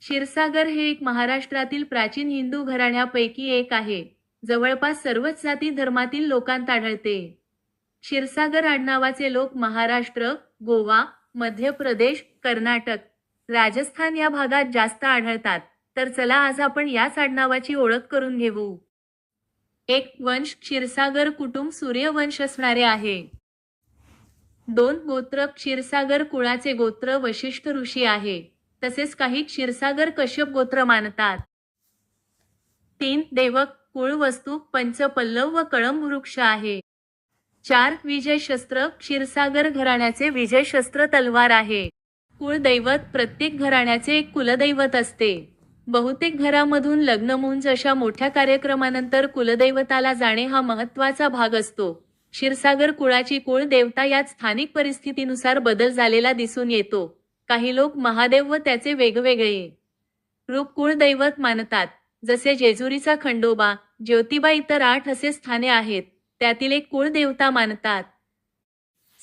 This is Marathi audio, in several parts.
क्षीरसागर हे एक महाराष्ट्रातील प्राचीन हिंदू घराण्यापैकी एक आहे. जवळपास सर्वच जाती धर्मातील लोकांत आढळते. क्षीरसागर आडनावाचे लोक महाराष्ट्र गोवा मध्य प्रदेश कर्नाटक राजस्थान या भागात जास्त आढळतात. तर चला आज आपण याच आडनावाची ओळख करून घेऊ. एक वंश क्षीरसागर कुटुंब सूर्यवंश असणारे आहे. दोन गोत्र क्षीरसागर कुळाचे गोत्र वशिष्ठ ऋषी आहे. तसेच काही क्षीरसागर कश्यप गोत्र मानतात. तीन देवक कुळ वस्तू पंचपल्लव व कळंब वृक्ष आहे. चार विजय शस्त्र क्षीरसागर घराण्याचे विजय शस्त्र तलवार आहे. कुळदैवत प्रत्येक घराण्याचे एक कुलदैवत असते. बहुतेक घरामधून लग्नमुंज अशा मोठ्या कार्यक्रमानंतर कुलदैवताला जाणे हा महत्त्वाचा भाग असतो. क्षीरसागर कुळाची कुळ देवता यात स्थानिक परिस्थितीनुसार बदल झालेला दिसून येतो. काही लोक महादेव व त्याचे वेगवेगळे रूप कुळदैवत मानतात. जसे जेजुरीचा खंडोबा ज्योतिबा इतर आठ असे स्थाने आहेत त्यातील एक कुळदेवता मानतात.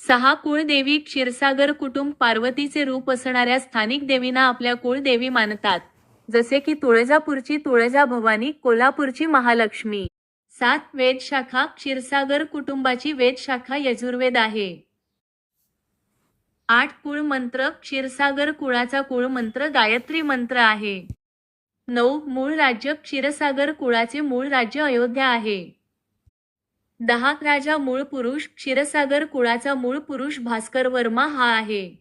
सहा कुळदेवी क्षीरसागर कुटुंब पार्वतीचे रूप असणाऱ्या स्थानिक देवींना आपल्या कुळदेवी मानतात. जसे की तुळजापूरची तुळजा भवानी कोल्हापूरची महालक्ष्मी. सात वेद शाखा क्षीरसागर कुटुंबाची वेद शाखा यजुर्वेद आहे. आठ कुळ मंत्र क्षीरसागर कुळाचा कुळ मंत्र गायत्री मंत्र आहे. नऊ मूळ राज्य क्षीरसागर कुळाचे मूळ राज्य अयोध्या आहे. दहा राजा मूळ पुरुष क्षीरसागर कुळाचा मूळ पुरुष भास्कर वर्मा हा आहे.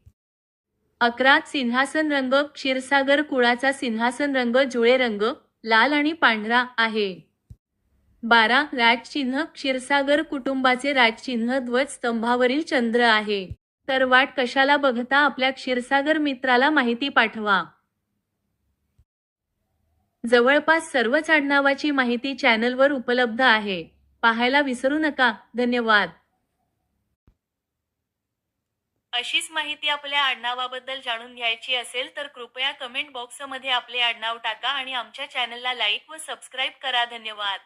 अकरा सिंहासन रंग क्षीरसागर कुळाचा सिंहासन रंग जुळे रंग लाल आणि पांढरा आहे. बारा राजचिन्ह क्षीरसागर कुटुंबाचे राजचिन्ह ध्वज स्तंभावरील चंद्र आहे. तर वाट कशाला बघता आपल्या क्षीरसागर मित्राला माहिती पाठवा. जवळपास सर्वच आडनावाची माहिती चॅनलवर उपलब्ध आहे. पाहायला विसरू नका. धन्यवाद. अशीच माहिती आपल्या आडनावाबद्दल जाणून घ्यायची असेल तर कृपया कमेंट बॉक्समध्ये आपले आडनाव टाका आणि आमच्या चॅनलला लाईक व सबस्क्राईब करा. धन्यवाद.